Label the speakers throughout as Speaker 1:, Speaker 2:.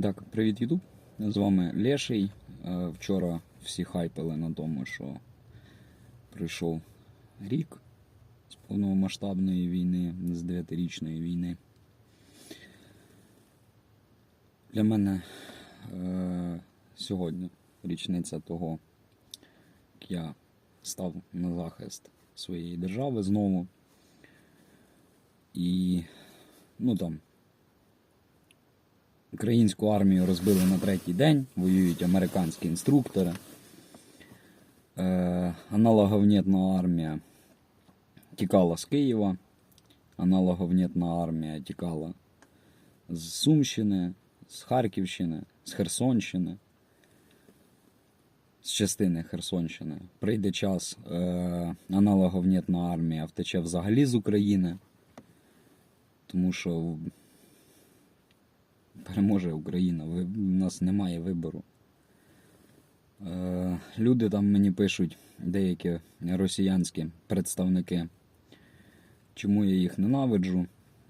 Speaker 1: Так, привіт, Ютуб. З вами Леший. Е, Вчора всі хайпили на тому, що прийшов рік з повномасштабної війни, з 9-річної війни. Для мене е, сьогодні річниця того, як я став на захист своєї держави знову. І ну там Українську армію розбили на третій день, воюють американські інструктори. Е, аналоговнітна армія тікала з Києва. Аналоговнітна армія тікала з Сумщини, з Харківщини, з Херсонщини, з частини Херсонщини. Прийде час, е, аналоговнітна армія втече взагалі з України, тому що переможе Україна. У нас немає вибору. Е, люди там мені пишуть, деякі росіянські представники, чому я їх ненавиджу.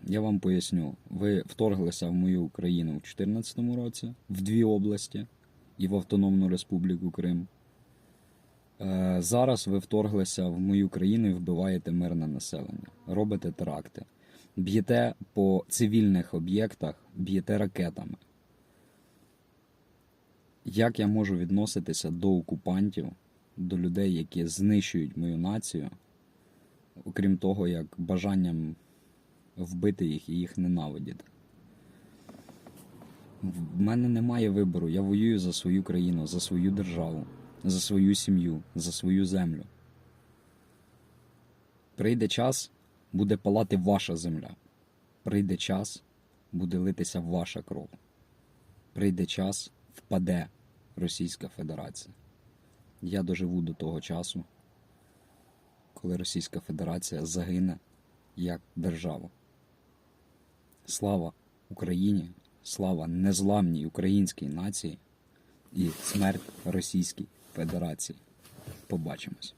Speaker 1: Я вам поясню. Ви вторглися в мою Україну в 2014 році в дві області і в Автономну Республіку Крим. Е, зараз ви вторглися в мою країну і вбиваєте мирне населення, робите теракти б'єте по цивільних об'єктах, б'єте ракетами. Як я можу відноситися до окупантів, до людей, які знищують мою націю, окрім того, як бажанням вбити їх і їх ненавидіти? В мене немає вибору. Я воюю за свою країну, за свою державу, за свою сім'ю, за свою землю. Прийде час, буде палати ваша земля. Прийде час, буде литися ваша кров. Прийде час, впаде Російська Федерація. Я доживу до того часу, коли Російська Федерація загине як держава. Слава Україні, слава незламній українській нації і смерть Російській Федерації. Побачимось.